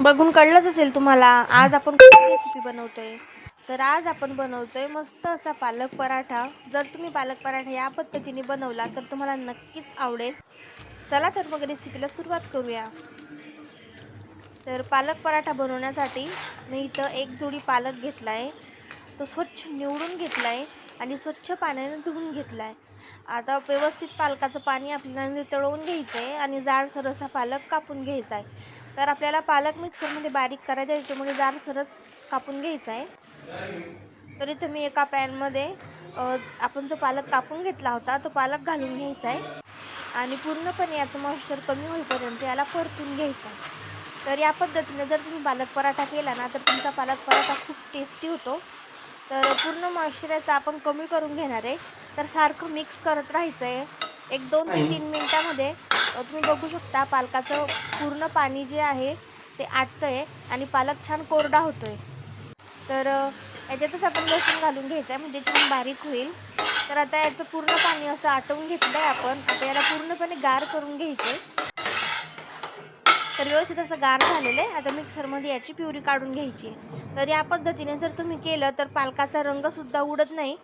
बघून कळलंच असेल तुम्हाला. आज आपण कोणती रेसिपी बनवतोय? तर आज आपण बनवतोय मस्त असा पालक पराठा. जर तुम्ही पालक पराठा या पद्धतीने बनवला तर तुम्हाला नक्कीच आवडेल. चला तर मग रेसिपीला सुरुवात करूया. तर पालक पराठा बनवण्यासाठी मी इथं एक जोडी पालक घेतला आहे तो स्वच्छ निवडून घेतला आहे आणि स्वच्छ पाण्याने धुवून घेतला आहे आता व्यवस्थित पालकाचं पाणी आपल्याला नितळवून घ्यायचं आहे आणि जाडसर असा पालक कापून घ्यायचा आहे तर आपल्याला पालक मिक्सरमध्ये बारीक करायचं आहे त्याच्यामुळे जाडसरच कापून घ्यायचा आहे. तर इथे मी एका पॅनमध्ये आपण जो पालक कापून घेतला होता तो पालक घालून घ्यायचा आहे. आणि पूर्णपणे याचं मॉइश्चर कमी होईपर्यंत याला परतून घ्यायचा आहे. तर या पद्धतीने जर तुम्ही पालक पराठा केला ना तर तुमचा पालक पराठा खूप टेस्टी होतो. तर पूर्ण मॉइश्चरायचं आपण कमी करून घेणार आहे. तर सारखं मिक्स करत राहायचं आहे. एक दोन ते तीन मिनटामध्ये तुम्ही बघू शकता पालकाचं पूर्ण पाणी जे आहे ते आटतं आहे आणि पालक छान कोरडा होतो आहे तर याच्यातच आपण लसूण घालून घ्यायचं आहे म्हणजे छान बारीक होईल. तर आता याचं पूर्ण पाणी असं आटवून घेतलं आहे आपण. आता याला पूर्णपणे गार करून घ्यायचं आहे तर व्यवस्थित असं गार झालेलं आहे. आता मिक्सरमध्ये याची प्युरी काढून घ्यायची. आहे तर या पद्धतीने जर तुम्ही केलं तर पालकाचा रंगसुद्धा उडत नाही.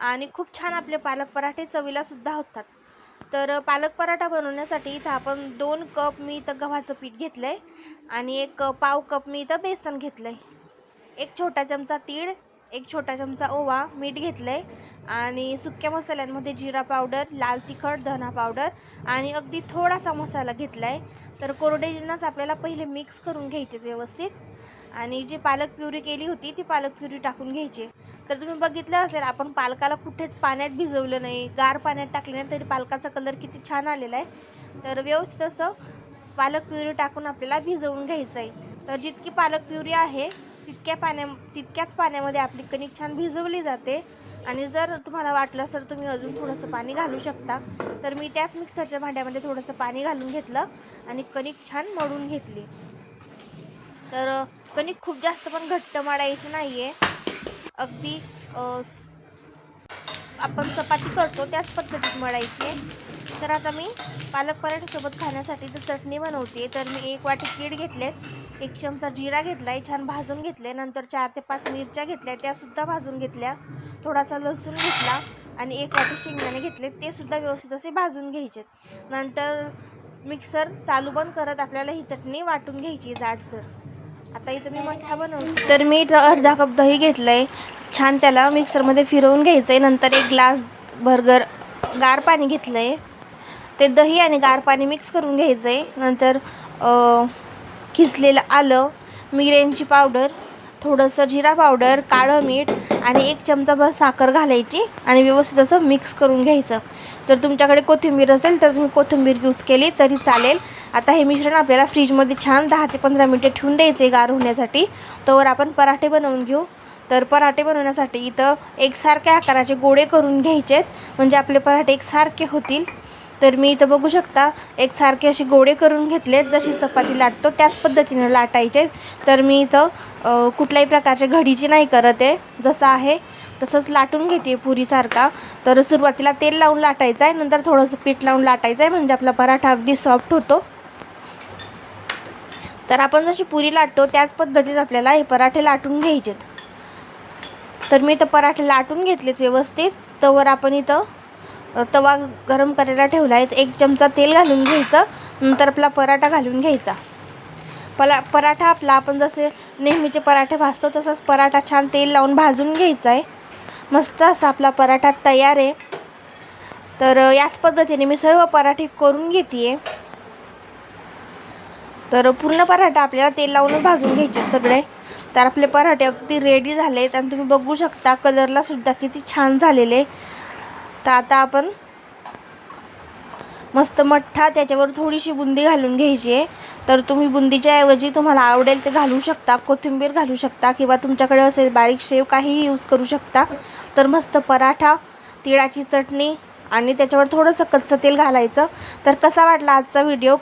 आणि खूप छान आपले पालक पराठे चवीलासुद्धा होतात. तर पालक पराठा बनवण्यासाठी इथं आपण दोन कप मी इथं गव्हाचं पीठ घेतलं आहे आणि एक पाव कप मी इथं बेसन घेतलं आहे एक छोटा चमचा तीळ एक छोटा चमचा ओवा मीठ घेतलं आहे आणि सुक्या मसाल्यांमध्ये जिरा पावडर लाल तिखट धना पावडर आणि अगदी थोडासा मसाला घेतला आहे तर कोरडे जिन्नस आपल्याला पहिले मिक्स करून घ्यायचे व्यवस्थित आणि जी पालक प्युरी केली होती ती पालक प्युरी टाकून घ्यायची. तर तुम्ही बघितलं असेल आपण पालकाला कुठेच पाण्यात भिजवलं नाही गार पाण्यात टाकलं नाही तरी पालकाचा कलर किती छान आलेला आहे. तर व्यवस्थित असं पालक प्युरी टाकून आपल्याला भिजवून घ्यायचं आहे तर जितकी पालक प्युरी आहे तितक्या पाण्या तितक्याच पाण्यामध्ये आपली कणिक छान भिजवली जाते. आणि जर तुम्हाला वाटलं तर तुम्ही अजून थोडंसं पाणी घालू शकता. तर मी त्याच मिक्सरच्या भांड्यामध्ये थोडंसं पाणी घालून घेतलं आणि कणिक छान मळून घेतली. तर कणिक खूप जास्त पण घट्ट मळायची नाही आहे अगदी आपण चपाती करतो त्याच पद्धतीत मळायची आहे. तर आता मी पालक पराठ्यासोबत खाण्यासाठी जर चटणी बनवते. तर मी एक वाटी कीड घेतले एक चमचा जिरा घेतला आहे छान भाजून घेतले. नंतर चार ते पाच मिरच्या घेतल्या त्यासुद्धा भाजून घेतल्या. थोडासा लसूण घेतला आणि एक वाटी शेंगदाणे घेतले. ते सुद्धा व्यवस्थित असे भाजून घ्यायचे नंतर मिक्सर चालू बंद करत आपल्याला ही चटणी वाटून घ्यायची जाडसर. आता इथं मी मठ्ठा बनवतो तर मी अर्धा कप दही घेतलं आहे छान त्याला मिक्सरमध्ये फिरवून घ्यायचं आहे नंतर एक ग्लास भरगर गार पाणी घेतलं आहे ते दही आणि गार पाणी मिक्स करून घ्यायचं आहे नंतर अ, किसलेलं आलं मिरेंची पावडर थोडंसं जिरा पावडर काळं मीठ आणि एक चमचाभर साखर घालायची आणि व्यवस्थित असं मिक्स करून घ्यायचं. तर तुमच्याकडे कोथिंबीर असेल तर तुम्ही कोथिंबीर यूज केली तरी चालेल. आता हे मिश्रण आपल्याला फ्रीजमध्ये छान दहा ते पंधरा मिनटं ठेवून द्यायचे गार होण्यासाठी. तोवर आपण पराठे बनवून घेऊ. तर पराठे बनवण्यासाठी इथं एकसारख्या आकाराचे गोळे करून घ्यायचेत म्हणजे आपले पराठे एकसारखे होतील. तर मी इथं बघू शकता एकसारखे असे गोळे करून घेतलेत जशी चपाती लाटतो त्याच पद्धतीने लाटायचे तर मी इथं कुठल्याही प्रकारच्या घडीची नाही करत आहे. जसं आहे तसंच लाटून घेते पुरीसारखा. तर सुरुवातीला तेल लावून लाटायचं आहे. नंतर थोडंसं पीठ लावून लाटायचं आहे. म्हणजे आपला पराठा अगदी सॉफ्ट होतो. तर आपण जशी पुरी लाटतो त्याच पद्धतीत आपल्याला हे पराठे लाटून घ्यायचेत. तर मी इथं पराठे लाटून घेतलेत व्यवस्थित. तवर आपण इथं तवा गरम करायला ठेवला आहे एक चमचा तेल घालून घ्यायचं. नंतर आपला पराठा घालून घ्यायचा. पला पराठा आपला आपण जसे नेहमीचे पराठे भाजतो तसाच पराठा छान तेल लावून भाजून घ्यायचा आहे मस्त असा आपला पराठा तयार आहे. तर याच पद्धतीने मी सर्व पराठे करून घेते आहे तर पूर्ण पराठा आपल्याला तेल लावून भाजून घ्यायचे सगळे. तर आपले पराठे अगदी रेडी झाले आहेत आणि तुम्ही बघू शकता कलरला सुद्धा किती छान झालेले. तर आता आपण मस्त मठ्ठा त्याच्यावर थोडीशी बुंदी घालून घ्यायची आहे. तर तुम्ही बुंदीच्या ऐवजी तुम्हाला आवडेल ते घालू शकता कोथिंबीर घालू शकता किंवा तुमच्याकडे असेल बारीक शेव काहीही यूज करू शकता. तर मस्त पराठा तिळाची चटणी आणि त्याच्यावर थोडंसं कच्चं तेल घालायचं. तर कसा वाटला आजचा व्हिडिओ